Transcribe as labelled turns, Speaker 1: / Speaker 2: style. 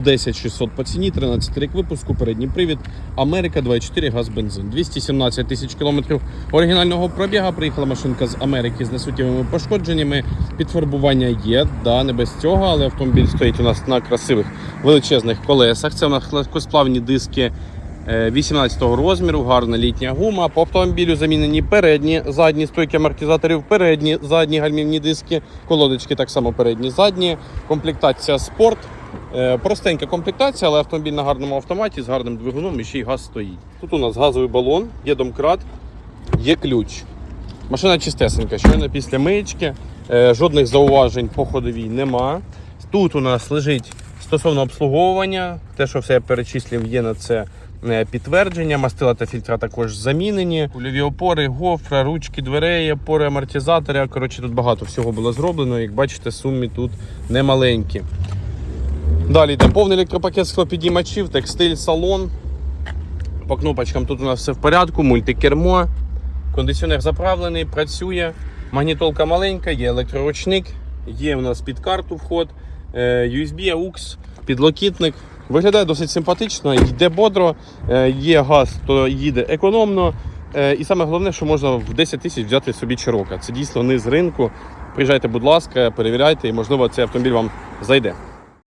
Speaker 1: 10600 по ціні, 13 рік випуску, передній привід, Америка 2.4 газ бензин. 217 тисяч кілометрів оригінального пробіга. Приїхала машинка з Америки з несуттєвими пошкодженнями. Підфарбування є, да, не без цього, але автомобіль стоїть у нас на красивих величезних колесах. Це у нас легкосплавні диски е, 18-го розміру, гарна літня гума. По автомобілю замінені передні, задні стойки амортизаторів, передні, задні гальмівні диски, колодочки так само передні, задні. Комплектація спорт. Е, Простенька комплектація, але автомобіль на гарному автоматі з гарним двигуном і ще й газ стоїть. Тут у нас газовий балон, є домкрат, є ключ. Машина чистесенька, щойно після миєчки, е, жодних зауважень по ходовій нема. Тут у нас лежить стосовно обслуговування, те, що все я перечислив, є на це е, підтвердження. Мастила та фільтра також замінені. Кульові опори, гофра, ручки дверей, опори амортизатора. Коротше, тут багато всього було зроблено. Як бачите, суми тут немаленькі. Далі йде повний електропакет склопідіймачів, текстиль, салон. По кнопочкам тут у нас все в порядку, мультикермо. Кондиціонер заправлений, працює. Магнітолка маленька, є електроручник, є у нас під карту вход, е, USB, AUX, підлокітник. Виглядає досить симпатично, йде бодро, е, є газ, то їде економно. Е, І саме головне, що можна в 10 тисяч взяти собі Чирока. Це дійсно низ ринку. Приїжджайте, будь ласка, перевіряйте, і можливо цей автомобіль вам зайде.